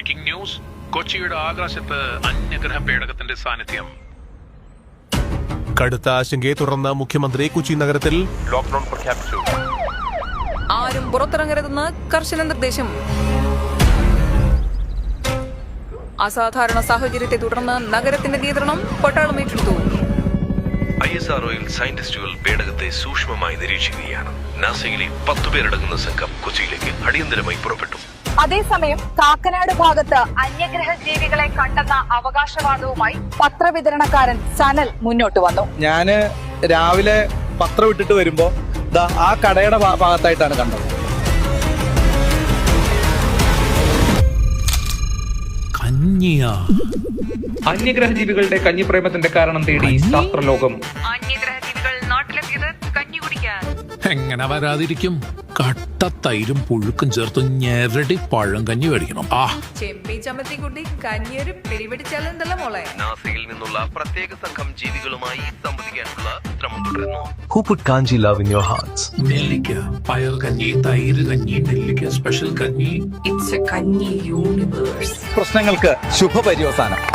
Breaking news കൊച്ചിയുടെ ആകാശത്ത് അന്യഗ്രഹ പേടകത്തിന്റെ സാന്നിധ്യം. കടുത്ത ആശങ്കയെ തുടർന്ന് മുഖ്യമന്ത്രി കൊച്ചി നഗരത്തിൽ ലോക്ക്ഡൌൺ പ്രഖ്യാപിച്ചു ആരും പുറത്തിറങ്ങരുതെന്ന് കർശന നിർദ്ദേശം. അസാധാരണ സാഹചര്യത്തെ തുടർന്ന് നഗരത്തിന്റെ നിയന്ത്രണം പട്ടാളം ഏറ്റെടുത്തു. ഐ എസ് ആർഒയിൽ സയന്റിസ്റ്റുകൾ പേടകത്തെ സൂക്ഷ്മമായി നിരീക്ഷിക്കുകയാണ്. നാസയിലെ പത്തുപേരടങ്ങുന്ന സംഘം കൊച്ചിയിലേക്ക് അടിയന്തരമായി പുറപ്പെട്ടു. അതേസമയം കാക്കനാട് ഭാഗത്ത് അന്യഗ്രഹ ജീവികളെ കണ്ടെന്ന അവകാശവാദവുമായി പത്രവിതരണക്കാരൻ സനൽ മുന്നോട്ട് വന്നു. ഞാൻ രാവിലെ പത്രം ഇട്ടിട്ട് വരുമ്പോ ദാ ആ കടയുടെ ഭാഗത്തായിട്ടാണ് കണ്ടത്. അന്യഗ്രഹ ജീവികളുടെ കഞ്ഞിപ്രേമത്തിന്റെ കാരണം തേടി ശാസ്ത്രലോകം. അന്യഗ്രഹ ജീവികൾ നാട്ടിലെത്തിയത് കഞ്ഞി കുടിക്കാൻ. എങ്ങനെ വരാതിരിക്കും? കട്ട തൈരും പുഴുക്കും ചേർത്ത് ഞെരടി പഴം കഞ്ഞി മേടിക്കണം. ആ. ചെമ്പി ചമ്മത്തി കുട്ടി കഞ്ഞിയൊരു പിടിപിടിച്ചാലെന്തല്ല മോളെ. നാസയിൽ നിന്നുള്ള പ്രത്യേക സംഘം ജീവികളുമായി സംവദിക്കാനുള്ള ശ്രമം തുടരുന്നു. Who put Kanji love in your hearts? നെല്ലിക്ക പയർ കഞ്ഞി തൈര് കഞ്ഞി നെല്ലിക്ക സ്പെഷ്യൽ കഞ്ഞി. ഇറ്റ്സ് എ കഞ്ഞി യൂണിവേഴ്സ് പ്രശ്നങ്ങൾക്ക് ശുഭപര്യവസാനം.